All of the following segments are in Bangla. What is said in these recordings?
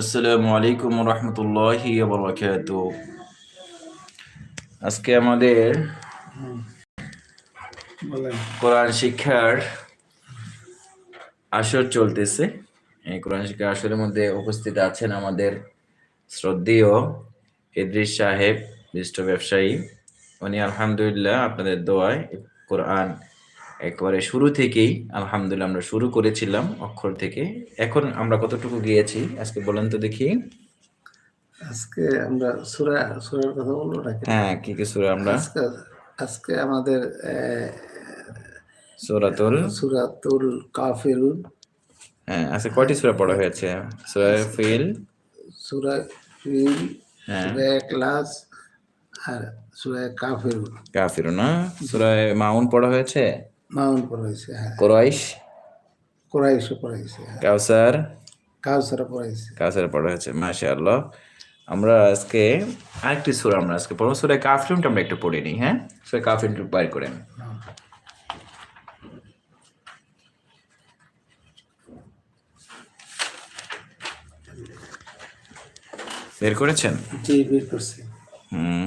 আসসালামু আলাইকুম রহমতুল্লাহি বরকাত আজকে আমাদের কোরআন শিক্ষার আসর চলতেছে। এই কোরআন শিক্ষার আসরের মধ্যে উপস্থিত আছেন আমাদের শ্রদ্ধেয় ইদ্রিস সাহেব বিশিষ্ট ব্যবসায়ী। উনি আলহামদুলিল্লাহ আপনাদের দোয়ায় কোরআন একবারে শুরু থেকেই আলহামদুলিল্লাহ আমরা শুরু করেছিলাম অক্ষর থেকে। এখন আমরা কতটুকু গিয়েছি আজকে বলেন তো দেখি। আজকে আমরা সুরা সুরার কথা বলব নাকি? হ্যাঁ কি কি সূরা আমরা? আজকে আমাদের সূরাতুল সুরাতুল কাফিরুন। হ্যাঁ আজকে কয়টি সূরা পড়া হয়েছে? সূরা ফিল। সুরা ফিল হ্যাঁ। সুরা ক্লাস আর সুরা কাফিরুন। কাফিরুন না? সূরা মাউন পড়া হয়েছে? মাউন পড়াইছে হ্যাঁ। কোরাইশ? কোরাইশও পড়াইছে হ্যাঁ। কাউসার? কাউসারা পড়াইছে। কাউসার পড়া হয়েছে মাশাআল্লাহ। আমরা আজকে আরেকটি সূরা আমরা আজকে পড়ব সূরা কাফিরুনটা আমরা একটু পড়ে নিই হ্যাঁ? সূরা কাফিরুন বাইর করেন। বের করেছেন? জি বের করছি। হুম।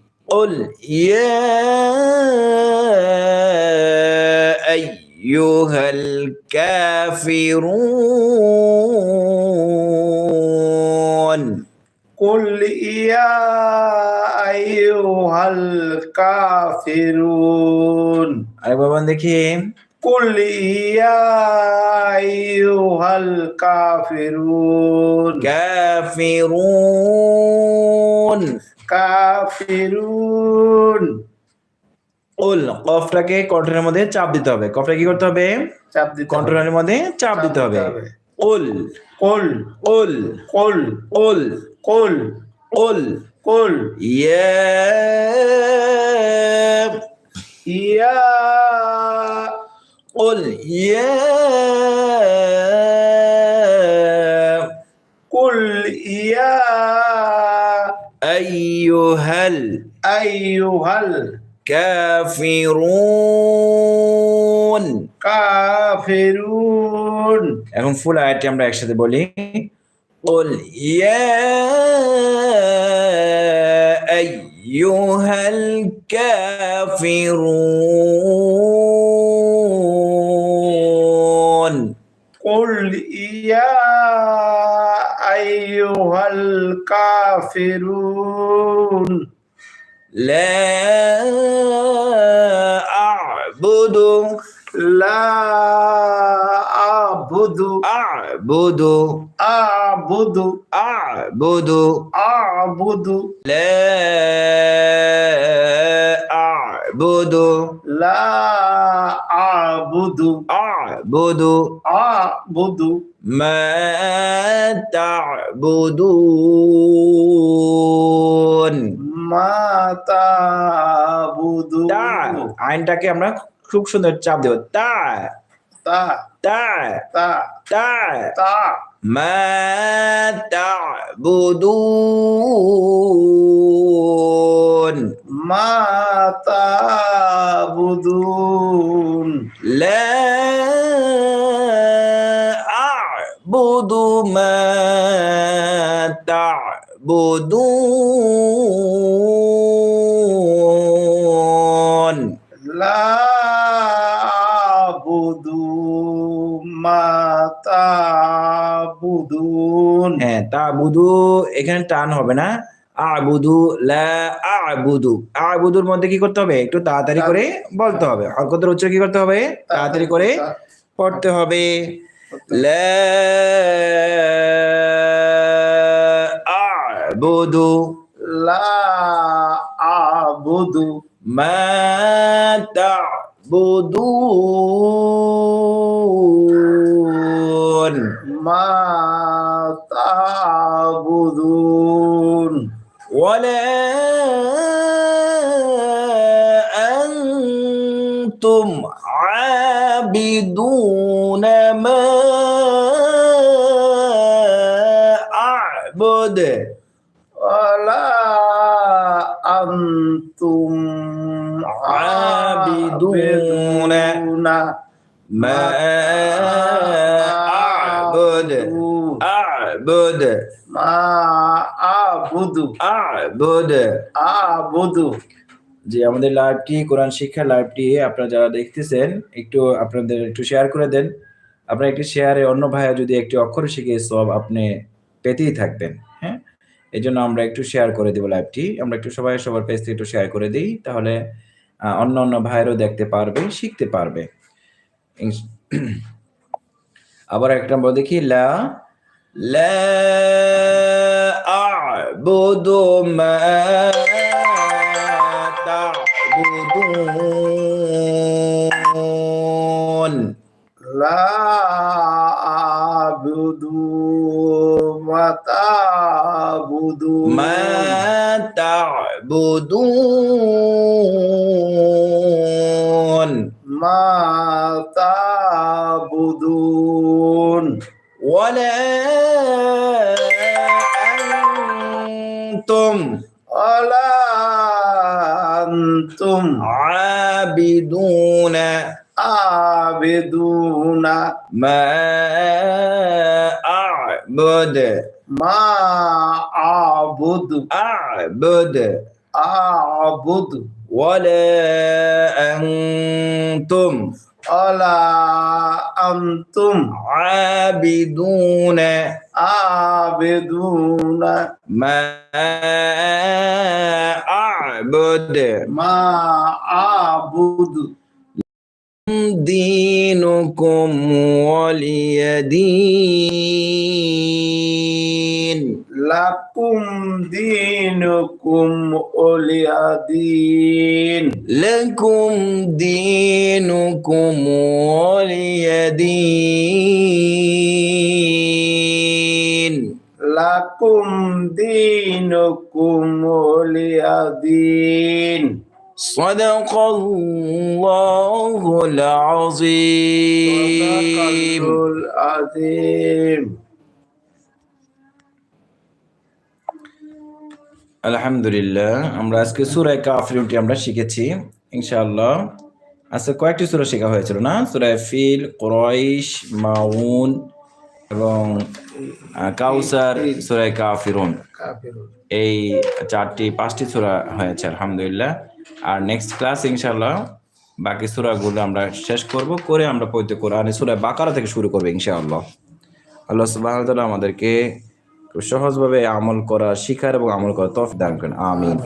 قل يا أيها الكافرون. قل يا أيها الكافرون. أيوة بندكين إيه؟ قل يا أيها الكافرون. كافرون. কাফিরুন। উল কফটাকে কন্ট্রোলের মধ্যে চাপ দিতে হবে। কফটা কি করতে হবে? চাপ দিতে কন্ট্রোলের মধ্যে চাপ দিতে হবে। উল উল উল উল উল উল উল উল ইয়ে। ইয়া। উল ইয়া। أيها আইয়ুহাল الكافرون কাফিরুন এখন ফুল আয়াতটি আমরা একসাথে বলি قل يا أيها الكافرون قل يا أيها الكافرون لا أعبد لا أعبد أعبد أعبد أعبد أعبد لا বুদু লা আবুদু। আবুদু। আবুদু। মা তাবুদুন। বুদু তাবুদু। তা আইনটাকে আমরা খুব সুন্দর চাপ দেব। তা। তা। تا তা تا ما تعبدون ما تعبدون لا أعبد ما تعبدون তাবুদু এখানে টান হবে না। আবুদু লা আবুদু। আবুদুর মধ্যে কি করতে হবে? একটু তাড়াতাড়ি করে বলতে হবে। হরকতের উচ্চ কি করতে হবে? তাড়াতাড়ি করে পড়তে হবে। লা আবুদু। লা আবুদু। মা তাবুদুন। মা تعبدون ولا أنتم عابدون ما أعبد ولا أنتم عابدون عابدون ما أعبد أعبد ما أعبد أعبد أعبد যে আমাদের লাইভটি কোরআন শিক্ষা লাইভটি আপনারা যারা দেখতেছেন একটু আপনাদের একটু শেয়ার করে দেন আপনারা একটি শেয়ারে অন্য ভাইয়া যদি একটি অক্ষর শিখে সব আপনি পেতেই থাকবেন হ্যাঁ এই জন্য আমরা একটু শেয়ার করে দেবো লাইভটি আমরা একটু সবাই সবার পেজ থেকে একটু শেয়ার করে দিই তাহলে আহ, অন্য অন্য ভাইয়েরও দেখতে পারবে শিখতে পারবে ইনশ- আবার একটা বল দেখি লা لا أعبد ما تعبدون. لا أعبد ما تعبدون. ما تعبدون. ما تعبدون. ولا أنتم عابدون. عابدون. ما أعبد. ما أعبد. أعبد. أعبد. ولا أنتم. ولا أنتم. عابدون. عابدون. ما أعبد ما أعبد دينكم ولي دين لكم دينكم ولي دين لكم دينكم ولي لكم دينكم ولي دين صدق الله صدق العظيم العظيم আলহামদুলিল্লাহ আমরা আজকে সূরা কাফিরুনটি আমরা শিখেছি ইনশাআল্লাহ আজকে কয়েকটি সূরা শেখা হয়েছিল না সূরা ফিল কুরাইশ মাউন এবং আহ, কাউসার সূরা কাফিরুন। এই চারটি পাঁচটি সূরা হয়েছে আলহামদুলিল্লাহ। আর নেক্সট ক্লাস ইনশাআল্লাহ বাকি সূরাগুলো আমরা শেষ করব করে আমরা পবিত্র কোরআন সূরা বাকারা থেকে শুরু করব ইনশাআল্লাহ। আল্লাহ সুবহানাহু ওয়া তাআলা আমাদেরকে খুব সহজভাবে আমল করা শিখার এবং আমল করা তৌফিক দান করেন। আমিন।